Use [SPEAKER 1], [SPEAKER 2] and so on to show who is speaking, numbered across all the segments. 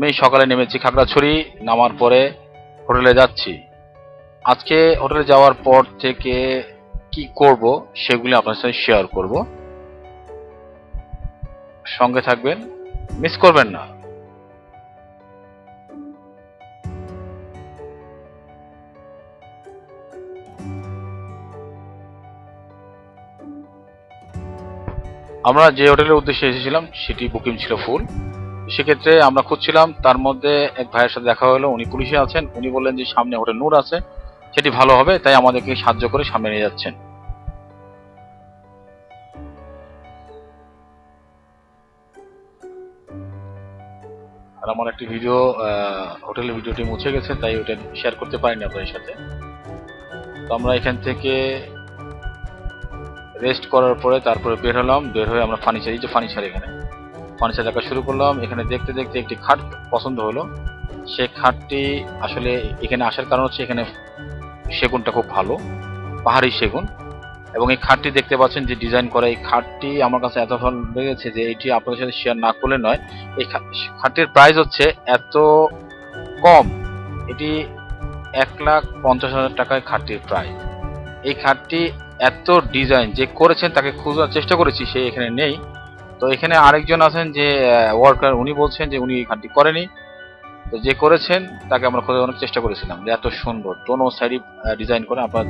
[SPEAKER 1] আমি সকালে নেমেছি খাগড়াছড়ি, নামার পরে হোটেলে যাচ্ছি। আজকে হোটেলে যাওয়ার পর থেকে কি করব সেগুলি আপনার সাথে শেয়ার করব। সঙ্গে থাকবেন মিস করবেন না। আমরা যে হোটেলের উদ্দেশ্যে এসেছিলাম, সেটি বুকিং ছিল ফুল সেক্ষেত্রে আমরা খুঁজছিলাম, তার মধ্যে এক ভাইয়ের সাথে দেখা হলো, উনি পুলিশে আছেন, উনি বললেন যে সামনে হোটেল নূর আছে, সেটি ভালো হবে, তাই আমাদেরকে সাহায্য করে সামনে নিয়ে যাচ্ছেন। আর আমার একটি ভিডিও হোটেলের ভিডিওটি মুছে গেছে, তাই ওটা শেয়ার করতে পারিনি আপনাদের সাথে। তো আমরা এখান থেকে রেস্ট করার পরে তারপরে বের হলাম, বের হয়ে আমরা ফার্নিচার, এই যে ফার্নিচার এখানে। ফার্নিচার দেখা শুরু করলাম। এখানে দেখতে দেখতে একটি খাট পছন্দ হলো। সেই খাটটি আসলে এখানে আসার কারণ হচ্ছে এখানে সেগুনটা খুব ভালো, পাহাড়ি সেগুন। এবং এই খাটটি দেখতে পাচ্ছেন যে ডিজাইন করা এই খাটটি আমার কাছে এত ভালো লেগেছে যে এটি আপনাদের সাথে শেয়ার না করলে নয়। এই খাটটির প্রাইস হচ্ছে এত কম। এটি এক লাখ পঞ্চাশ হাজার টাকায় খাটটির প্রাইস এই খাটটি এত ডিজাইন যে করেছেন তাকে খোঁজার চেষ্টা করেছি, সে এখানে নেই। তো এখানে আরেকজন আছেন যে ওয়ার্কার উনি বলছেন যে উনি খাটটি করেনি। তো যে করেছেন, তাকে আমরা খোঁজার অনেক চেষ্টা করেছিলাম যে এত সুন্দর দোনো সাইডই ডিজাইন করে আপনারা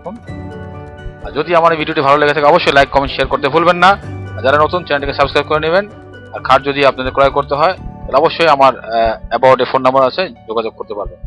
[SPEAKER 1] দেখুন আর যদি আমার এই ভিডিওটি ভালো লেগে থাকে, অবশ্যই লাইক কমেন্ট শেয়ার করতে ভুলবেন না। যারা নতুন চ্যানেলটিকে সাবস্ক্রাইব করে নেবেন। আর খাট যদি আপনাদের ক্রয় করতে হয়, তাহলে অবশ্যই আমার অ্যাবাউটে ফোন নাম্বার আছে, যোগাযোগ করতে পারবেন।